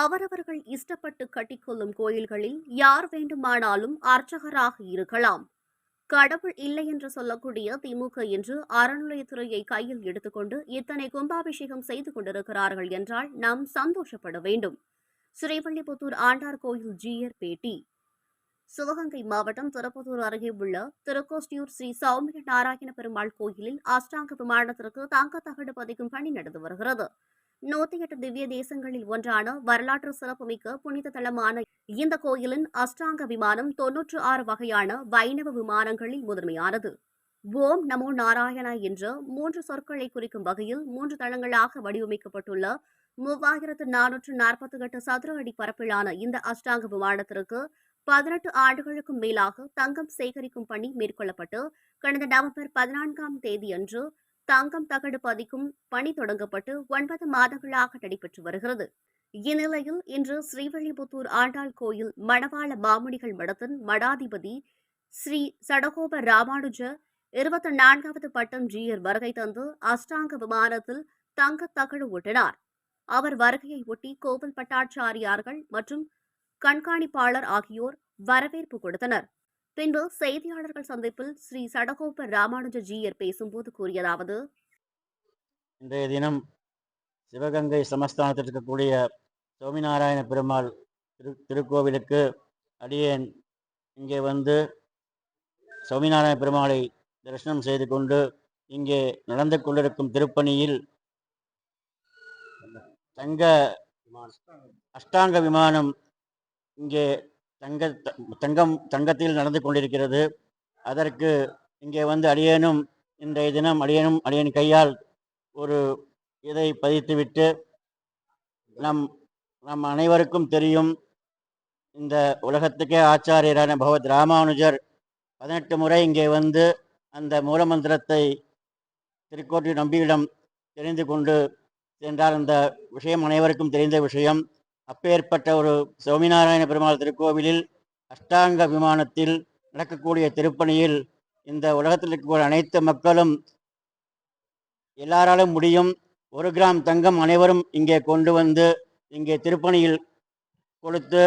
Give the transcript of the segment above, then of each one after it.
அவரவர்கள் இஷ்டப்பட்டு கட்டிக்கொள்ளும் கோயில்களில் யார் வேண்டுமானாலும் அர்ச்சகராக இருக்கலாம். கடவுள் இல்லை என்று சொல்லக்கூடிய திமுக என்று அறநிலையத்துறையை கையில் எடுத்துக்கொண்டு இத்தனை கும்பாபிஷேகம் செய்து கொண்டிருக்கிறார்கள் என்றால் நாம் சந்தோஷப்பட வேண்டும். ஸ்ரீவல்லிபுத்தூர் ஆண்டார் கோயில் ஜீயர் பேட்டி. சிவகங்கை மாவட்டம் திருப்பத்தூர் அருகே உள்ள திருக்கோஸ்டியூர் ஸ்ரீ சௌமிய நாராயண பெருமாள் கோயிலில் அஷ்டாங்க விமானத்திற்கு தங்க தகடு பதிக்கும் பணி நடந்து வருகிறது. நூத்தி எட்டு திவ்ய தேசங்களில் ஒன்றான வரலாற்று சிறப்புமிக்க புனித தலமான இந்த கோயிலின் அஷ்டாங்க விமானம் தொன்னூற்று ஆறு வகையான வைணவ விமானங்களில் முதன்மையானது. ஓம் நமோ நாராயணா என்ற மூன்று சொற்களை குறிக்கும் வகையில் மூன்று தளங்களாக வடிவமைக்கப்பட்டுள்ள மூவாயிரத்து நானூற்று நாற்பத்தி எட்டு சதுர அடி பரப்பிலான இந்த அஷ்டாங்க விமானத்திற்கு பதினெட்டு ஆண்டுகளுக்கும் மேலாக தங்கம் சேகரிக்கும் பணி மேற்கொள்ளப்பட்டு கடந்த நவம்பர் பதினான்காம் தேதியன்று தங்கம் தகடு பதிக்கும் பணி தொடங்கப்பட்டு ஒன்பது மாதங்களாக நடைபெற்று வருகிறது. இந்நிலையில் இன்று ஸ்ரீவல்லிபுத்தூர் ஆண்டாள் கோயில் மணவாள மாமுனிகள் மடத்தின் மடாதிபதி ஸ்ரீ சடகோப ராமானுஜ இருபத்தி நான்காவது பட்டம் ஜீயர் வருகை தந்து அஷ்டாங்க விமானத்தில் தங்க தகடு ஒட்டினார் அவர் வருகையை ஒட்டி கோவில் பட்டாச்சாரியார்கள் மற்றும் கண்காணிப்பாளர் ஆகியோர் வரவேற்பு கொடுத்தனர். பின்பு செய்தியாளர்கள் சந்திப்பில் ஸ்ரீ சடகோப ராமானுஜ ஜீயர் பேசும்போது கூறியதாவது இன்றைய தினம் சிவகங்கை சமஸ்தானத்தில் இருக்கக்கூடிய சுவாமிநாராயண பெருமாள் திரு திருக்கோவிலுக்கு அடியேன் இங்கே வந்து சுவாமிநாராயண பெருமாளை தரிசனம் செய்து கொண்டு இங்கே நடந்து கொண்டிருக்கும் திருப்பணியில் தங்க அஷ்டாங்க விமானம் இங்கே தங்க தங்கம் தங்கத்தில் நடந்து கொண்டிருக்கிறது. அதற்கு இங்கே வந்து அடியேனும் இன்றைய தினம் அடியேனும் அடியேன் கையால் ஒரு இதை பதித்துவிட்டு நம் நம் அனைவருக்கும் தெரியும். இந்த உலகத்துக்கே ஆச்சாரியரான பகவத் ராமானுஜர் பதினெட்டு முறை இங்கே வந்து அந்த மூலமந்திரத்தை திருக்கோட்டி நம்பியிடம் தெரிந்து கொண்டு சென்றார். அந்த விஷயம் அனைவருக்கும் தெரிந்த விஷயம். அப்பேற்பட்ட ஒரு சுவாமிநாராயண பெருமாள் திருக்கோவிலில் அஷ்டாங்க விமானத்தில் நடக்கக்கூடிய திருப்பணியில் இந்த உலகத்தில் இருக்கக்கூடிய அனைத்து மக்களும் எல்லாராலும் முடியும். ஒரு கிராம் தங்கம் அனைவரும் இங்கே கொண்டு வந்து இங்கே திருப்பணியில் கொடுத்து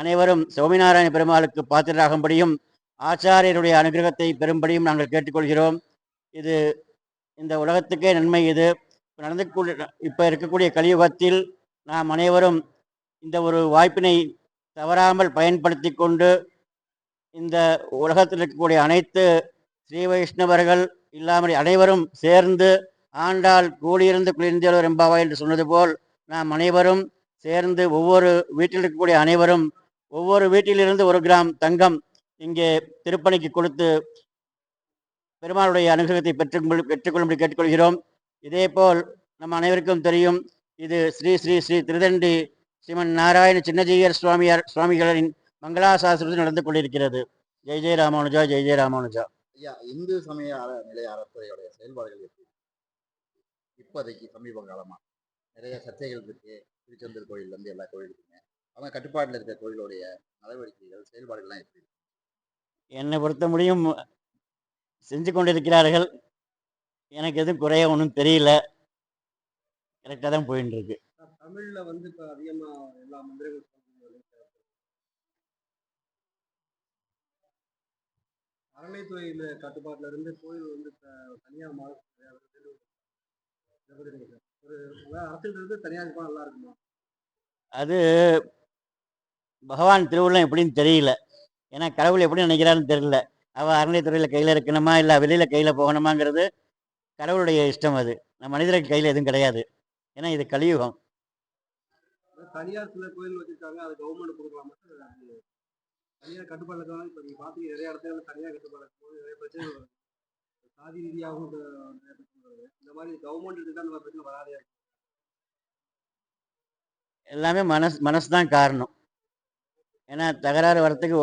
அனைவரும் சுவாமிநாராயண பெருமாளுக்கு பாத்திரராகும்படியும் ஆச்சாரியருடைய அனுகிரகத்தை பெறும்படியும் நாங்கள் கேட்டுக்கொள்கிறோம். இது இந்த உலகத்துக்கே நன்மை இது. நடந்துக்கூடிய இப்போ இருக்கக்கூடிய கலியுகத்தில் நாம் அனைவரும் இந்த ஒரு வாய்ப்பினை தவறாமல் பயன்படுத்தி கொண்டு இந்த உலகத்தில் இருக்கக்கூடிய அனைத்து ஸ்ரீ வைஷ்ணவர்கள் இல்லாமல் அனைவரும் சேர்ந்து ஆண்டாள் கூடியிருந்து குளிர்ந்தவர் எம்பாவா என்று சொன்னது போல் நாம் அனைவரும் சேர்ந்து ஒவ்வொரு வீட்டில் இருக்கக்கூடிய அனைவரும் ஒவ்வொரு வீட்டிலிருந்து ஒரு கிராம் தங்கம் இங்கே திருப்பணிக்கு கொடுத்து பெருமாளுடைய அனுகிரகத்தை பெற்று பெற்றுக்கொள்ளும்படி கேட்டுக்கொள்கிறோம். இதேபோல் நம் அனைவருக்கும் தெரியும் இது ஸ்ரீ ஸ்ரீ ஸ்ரீ திருதண்டி ஸ்ரீமன் நாராயண சின்னஜீயர் சுவாமியார் சுவாமிகளின் மங்களாசாஸ்திரத்தில் நடந்து கொண்டிருக்கிறது. ஜெய் ஜெய் ராமானுஜா ஜெய் ஜெய் ராமானுஜா. ஐயா இந்து சமய நிலைய அறத்துறையுடைய செயல்பாடுகள் எப்படி? இப்போதைக்கு சமீப காலமா? நிறைய சர்ச்சைகள் இருக்கு. திருச்செந்தூர் கோயில்ல இருந்து எல்லா கோயிலுக்குமே. அவங்க கட்டுப்பாட்டில் இருக்க கோயிலுடைய நடவடிக்கைகள் செயல்பாடுகள்லாம் எப்படி? என்னை பொறுத்த முடியும் செஞ்சு கொண்டிருக்கிறார்கள். எனக்கு எதுவும் குறைய ஒன்றும் தெரியல. கரெக்டாக தான் போயின்னு இருக்கு தமிழ்ல வந்து இப்ப அதிகமா எல்லா மந்திரங்கள் அறநிலைத்துறையில கட்டுப்பாட்டுல இருந்து கோயில் வந்து தனியார் ஒரு அரசியல் இருந்து தனியார் நல்லா இருக்குமா? அது பகவான் திருவுள்ளம் எப்படின்னு தெரியல. ஏன்னா கடவுள் எப்படி நினைக்கிறாருன்னு தெரியல. அவள் அறநிலைத்துறையில் கையில் இருக்கணுமா இல்லை வெளியில் கையில் போகணுமாங்கிறது கடவுளுடைய இஷ்டம் அது. நம்ம மனிதர்கள் கையில் எதுவும் கிடையாது. ஏன்னா இது கலியுகம். தனியார் சில கோயில் வச்சிருக்காங்க அது கவர்மெண்ட் கொடுக்கலாமா அது தனியார் கட்டுப்பாடு இருக்காங்க இப்போ நீங்கள் பாத்தீங்க நிறைய இடத்துல தனியார் கட்டுப்பாடு இருக்கும்போது நிறைய பிரச்சனை வருது சாதி ரீதியாகவும் நிறைய பிரச்சனை வருது. இந்த மாதிரி கவர்மெண்ட் இருந்தா நம்ம பிரச்சனை வராதே. எல்லாமே மனசு மனசு தான் காரணம். ஏன்னா தகராறு வரத்துக்கு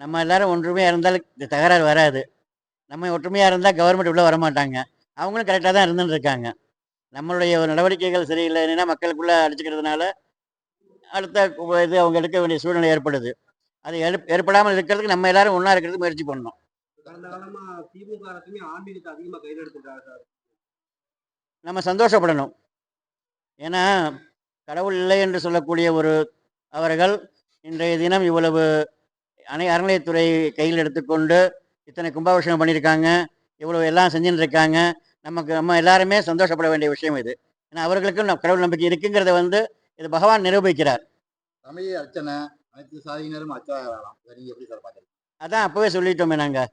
நம்ம எல்லாரும் ஒன்றுமையாக இருந்தாலும் இந்த தகராறு வராது. நம்ம ஒற்றுமையாக இருந்தால் கவர்மெண்ட் உள்ளே வரமாட்டாங்க. அவங்களும் கரெக்டாக தான் இருந்துட்டு இருக்காங்க. நம்மளுடைய நடவடிக்கைகள் சரியில்லைன்னா மக்களுக்குள்ளே அடிச்சுக்கிறதுனால அடுத்த இது அவங்க எடுக்க வேண்டிய சூழ்நிலை ஏற்படுது. அது ஏற்ப- ஏற்படாமல் இருக்கிறதுக்கு நம்ம எல்லாரும் ஒன்றா இருக்கிறதுக்கு முயற்சி பண்ணணும். நம்ம சந்தோஷப்படணும். ஏன்னா கடவுள் இல்லை என்று சொல்லக்கூடிய ஒரு அவர்கள் இன்றைய தினம் இவ்வளவு அணை அறநிலையத்துறை கையில் எடுத்துக்கொண்டு இத்தனை கும்பாபிஷேகம் பண்ணியிருக்காங்க. இவ்வளவு எல்லாம் செஞ்சுட்டு இருக்காங்க நமக்கு நம்ம எல்லாருமே சந்தோஷப்பட வேண்டிய விஷயம் இது. ஏன்னா அவர்களுக்கும் கடவுள் நம்பிக்கை இருக்குங்கிறத வந்து இது பகவான் நிரூபிக்கிறார். தமிழ் அர்ச்சனை அனைத்து சாதியினரும் அர்ச்சகராகலாம் நீங்க அதான் அப்போவே சொல்லிட்டோமே நாங்கள்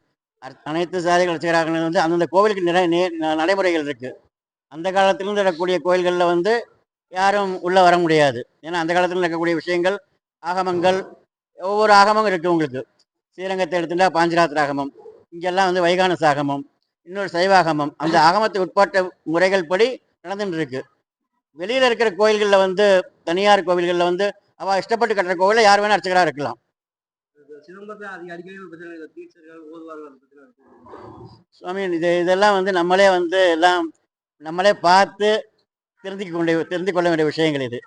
அனைத்து சாதிகள் அர்ச்சகராக வந்து அந்தந்த கோவிலுக்கு நிறை நே- நடைமுறைகள் இருக்கு. அந்த காலத்திலிருந்து இருக்கக்கூடிய கோயில்களில் வந்து யாரும் உள்ளே வர முடியாது. ஏன்னா அந்த காலத்தில் இருக்கக்கூடிய விஷயங்கள் ஆகமங்கள் ஒவ்வொரு ஆகமம் இருக்கு உங்களுக்கு. ஸ்ரீரங்கத்தை எடுத்துட்டா பாஞ்சராத்திர ஆகமம் இங்கெல்லாம் வந்து வைகானச ஆகமம் இன்னொரு சைவாகமம். அந்த ஆகமத்துக்கு உட்பட்ட முறைகள் படி நடந்துட்டு இருக்கு. வெளியில் இருக்கிற கோயில்களில் வந்து தனியார் கோவில்களில் வந்து அவள் இஷ்டப்பட்டு கட்டுற கோவிலில் யார் வேணால் அர்ச்சகராக இருக்கலாம். சுவாமி இது இதெல்லாம் வந்து நம்மளே வந்து எல்லாம் நம்மளே பார்த்து தெரிந்து கொண்ட தெரிந்து கொள்ள வேண்டிய விஷயங்கள் இது.